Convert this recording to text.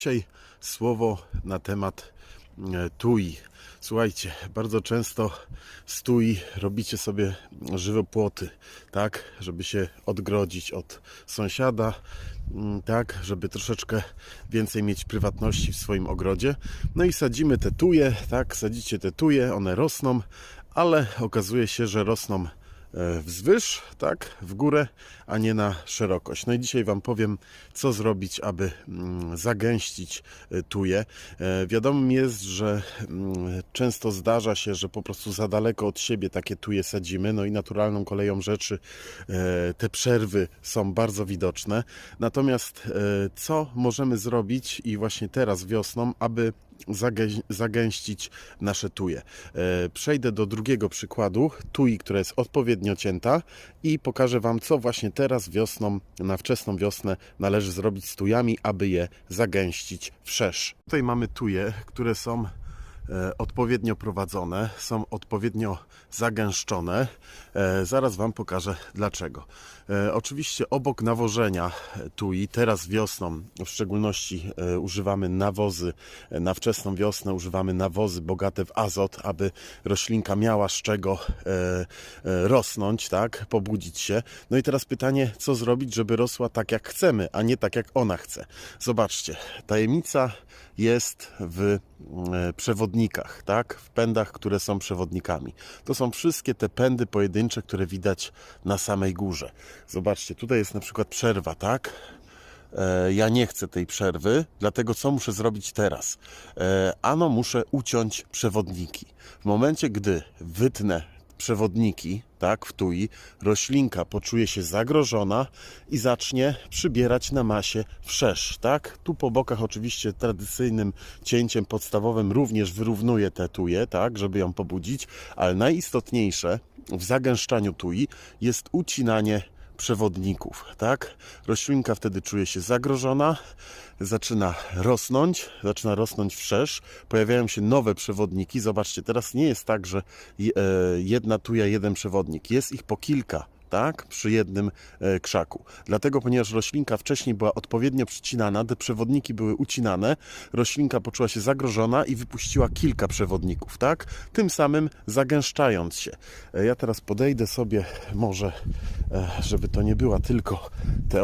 Dzisiaj słowo na temat e, tui. Słuchajcie, bardzo często z tui robicie sobie żywopłoty, tak, żeby się odgrodzić od sąsiada, mm, tak, żeby troszeczkę więcej mieć prywatności w swoim ogrodzie. No i sadzimy te tuje, tak, sadzicie te tuje, one rosną, ale okazuje się, że rosną wzwyż, tak, w górę, a nie na szerokość. No i dzisiaj Wam powiem, co zrobić, aby mm, zagęścić e, tuje. E, Wiadomym jest, że mm, często zdarza się, że po prostu za daleko od siebie takie tuje sadzimy, no i naturalną koleją rzeczy e, te przerwy są bardzo widoczne. Natomiast e, co możemy zrobić i właśnie teraz wiosną, aby zagęścić nasze tuje. E, Przejdę do drugiego przykładu, tui, która jest odpowiednio cięta i pokażę Wam, co właśnie teraz wiosną, na wczesną wiosnę należy zrobić z tujami, aby je zagęścić wszerz. Tutaj mamy tuje, które są odpowiednio prowadzone, są odpowiednio zagęszczone. E, Zaraz Wam pokażę dlaczego. E, Oczywiście obok nawożenia tui, teraz wiosną w szczególności e, używamy nawozy, e, na wczesną wiosnę używamy nawozy bogate w azot, aby roślinka miała z czego e, e, rosnąć, tak, pobudzić się. No i teraz pytanie, co zrobić, żeby rosła tak jak chcemy, a nie tak jak ona chce. Zobaczcie, tajemnica jest w e, przewodnikach, tak? W pędach, które są przewodnikami. To są wszystkie te pędy pojedyncze, które widać na samej górze. Zobaczcie, tutaj jest na przykład przerwa, tak? E, Ja nie chcę tej przerwy, dlatego co muszę zrobić teraz? E, Ano muszę uciąć przewodniki. W momencie, gdy wytnę przewodniki, tak, w tui, roślinka poczuje się zagrożona i zacznie przybierać na masie wszerz, tak? Tu po bokach oczywiście tradycyjnym cięciem podstawowym również wyrównuje te tuje, tak, żeby ją pobudzić, ale najistotniejsze w zagęszczaniu tui jest ucinanie przewodników, tak? Roślinka wtedy czuje się zagrożona, zaczyna rosnąć, zaczyna rosnąć wszerz, pojawiają się nowe przewodniki. Zobaczcie, teraz nie jest tak, że e, jedna tuja, jeden przewodnik. Jest ich po kilka. Tak, przy jednym e, krzaku. Dlatego, ponieważ roślinka wcześniej była odpowiednio przycinana, te przewodniki były ucinane, roślinka poczuła się zagrożona i wypuściła kilka przewodników, tak? Tym samym zagęszczając się. E, Ja teraz podejdę sobie, może, e, żeby to nie była tylko teoria